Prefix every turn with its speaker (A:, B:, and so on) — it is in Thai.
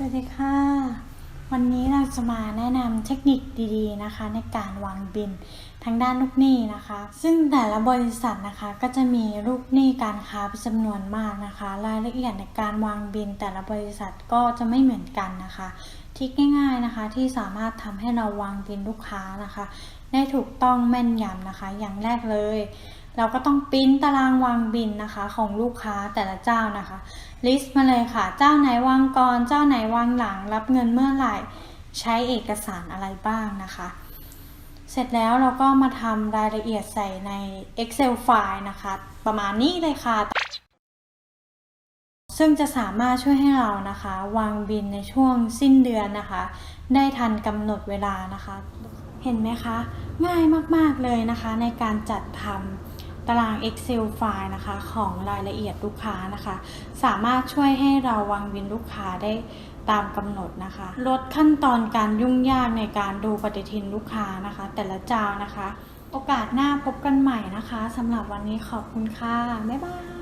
A: สวัสดีค่ะ วันนี้เราจะมาแนะนำเทคนิคดีๆนะคะ ในการวางบินทางด้านลูกหนี้นะคะ ซึ่งแต่ละบริษัทนะคะก็จะมีลูกหนี้การค้าเป็นจำนวนมากนะคะ รายละเอียดในการวางบินแต่ละบริษัทก็จะไม่เหมือนกันนะคะทริคง่ายๆนะคะที่สามารถทำให้เราวางบินลูกค้านะคะ ได้ถูกต้องแม่นยำนะคะ อย่างแรกเลย เราก็ต้องปริ้นตารางวางบินนะคะ ของลูกค้าแต่ละเจ้านะคะ ลิสต์มาเลยค่ะ เจ้าไหนวางก่อน เจ้าไหนวางหลัง รับเงินเมื่อไหร่ ใช้เอกสารอะไรบ้างนะคะ เสร็จแล้วเราก็มาทำรายละเอียดใส่ใน Excel ไฟล์นะคะ ประมาณนี้เลยค่ะ ซึ่งจะสามารถช่วยให้เรานะคะ วางบินในช่วงสิ้นเดือนนะคะ ได้ทันกำหนดเวลานะคะ เห็นไหมคะ ง่ายมากๆเลยนะคะในการจัดทำ ตาราง Excel ไฟล์นะคะ ของรายละเอียดลูกค้านะคะ สามารถช่วยให้เราวางบินลูกค้าได้ตามกำหนดนะคะ ลดขั้นตอนการยุ่งยากในการดูปฏิทินลูกค้านะคะ แต่ละเจ้านะคะ โอกาสหน้าพบกันใหม่นะคะสำหรับวันนี้ขอบคุณค่ะ บ๊ายบาย